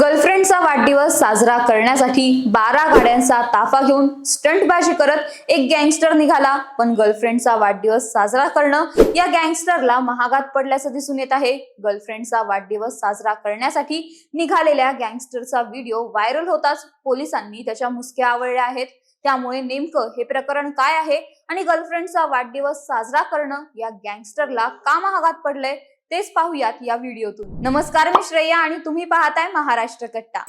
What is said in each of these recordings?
गर्लफ्रेंडचा वाढदिवस साजरा करण्यासाठी बारा गाड्यांचा ताफा घेऊन स्टंटबाजी करत एक गँगस्टर निघाला. पण गर्लफ्रेंडचा वाढदिवस साजरा करणं या गँगस्टरला महागात पडल्याचं दिसून येत आहे. गर्लफ्रेंडचा वाढदिवस साजरा करण्यासाठी निघालेल्या गँगस्टरचा व्हिडिओ व्हायरल होताच पोलिसांनी त्याच्या मुसक्या आवळल्या आहेत. त्यामुळे नेमकं हे प्रकरण काय आहे आणि गर्लफ्रेंडचा वाढदिवस साजरा करणं या गँगस्टरला का महागात पडलंय? तेच पाहूयात या व्हिडिओतून. नमस्कार मी श्रेया आणि तुम्ही पाहताय महाराष्ट्र कट्टा.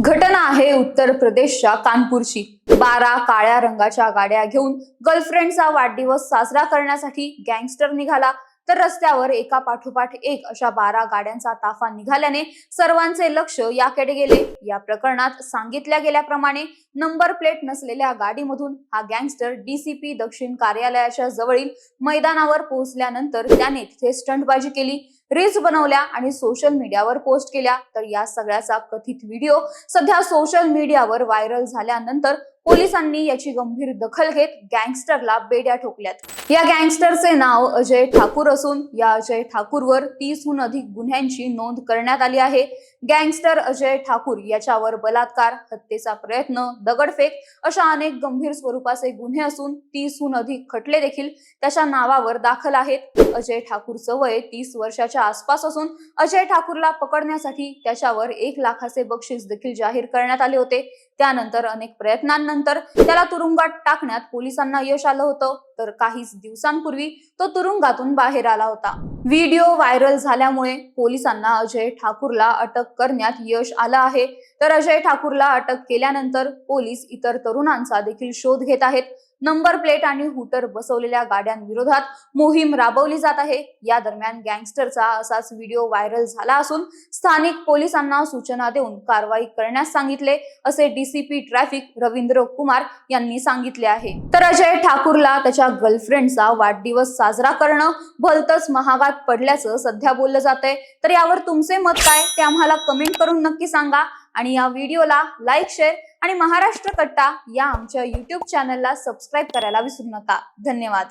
घटना आहे उत्तर प्रदेशच्या कानपूरची. बारा काळ्या रंगाच्या गाड्या घेऊन गर्लफ्रेंडचा वाढदिवस साजरा करण्यासाठी गँगस्टर निघाला. तर रस्त्यावर एका पाठोपाठ एक अशा बारा गाड्यांचा ताफा निघाल्याने सर्वांचे लक्ष याकडे गेले. या प्रकरणात सांगितल्या गेल्याप्रमाणे नंबर प्लेट नसलेल्या गाडीमधून हा गँगस्टर डीसीपी दक्षिण कार्यालयाच्या जवळील मैदानावर पोहोचल्यानंतर त्याने तिथे स्टंटबाजी केली. रील्स बनवल्या आणि सोशल मीडियावर पोस्ट केल्या. तर या सगळ्याचा कथित व्हिडिओ सध्या सोशल मीडियावर व्हायरल झाल्यानंतर पोलिसांनी याची गंभीर दखल घेत गँगस्टरला बेड्या ठोकल्यात. या गँगस्टरचे नाव अजय ठाकूर असून या अजय ठाकूरवर तीसहून अधिक गुन्ह्यांची नोंद करण्यात आली आहे. गँगस्टर अजय ठाकूर याच्यावर बलात्कार हत्येचा प्रयत्न दगडफेक अशा अनेक गंभीर स्वरूपाचे गुन्हे असून तीसहून अधिक खटले देखील त्याच्या नावावर दाखल आहेत. अजय ठाकूरचं वय तीस वर्षाच्या आसपास असून अजय ठाकूरला पकडण्यासाठी त्याच्यावर एक लाखाचे बक्षीस देखील जाहीर करण्यात आले होते. त्यानंतर अनेक प्रयत्नांनंतर त्याला तुरुंगात टाकण्यात पोलिसांना यश आलं होतं. तर काहीच दिवसांपूर्वी तो तुरुंगातून बाहेर आला होता. व्हिडिओ व्हायरल झाल्यामुळे पोलिसांना अजय ठाकूरला अटक करण्यात यश आलं आहे. तर अजय ठाकूरला अटक केल्यानंतर पोलीस इतर तरुणांचा देखील शोध घेत आहेत. नंबर प्लेट आणि हुटर बसवलेल्या गाड्यांविरोधात मोहीम राबवली जात आहे. या दरम्यान गँगस्टरचा असाच व्हिडिओ व्हायरल झाला असून स्थानिक पोलिसांना सूचना देऊन कारवाई करण्यास सांगितले असे डीसीपी ट्रॅफिक रवींद्र कुमार यांनी सांगितले आहे. तर अजय ठाकूरला त्याच्या गर्लफ्रेंडचा वाढदिवस साजरा करणं भलतच महागात पडल्याचं सध्या बोललं जात आहे तर यावर तुमचे मत काय? ते आम्हाला कमेंट करून नक्की सांगा. आणि या व्हिडिओला लाईक शेअर आणि महाराष्ट्र कट्टा या आमच्या युट्यूब चॅनलला सबस्क्राईब करायला विसरू नका. धन्यवाद.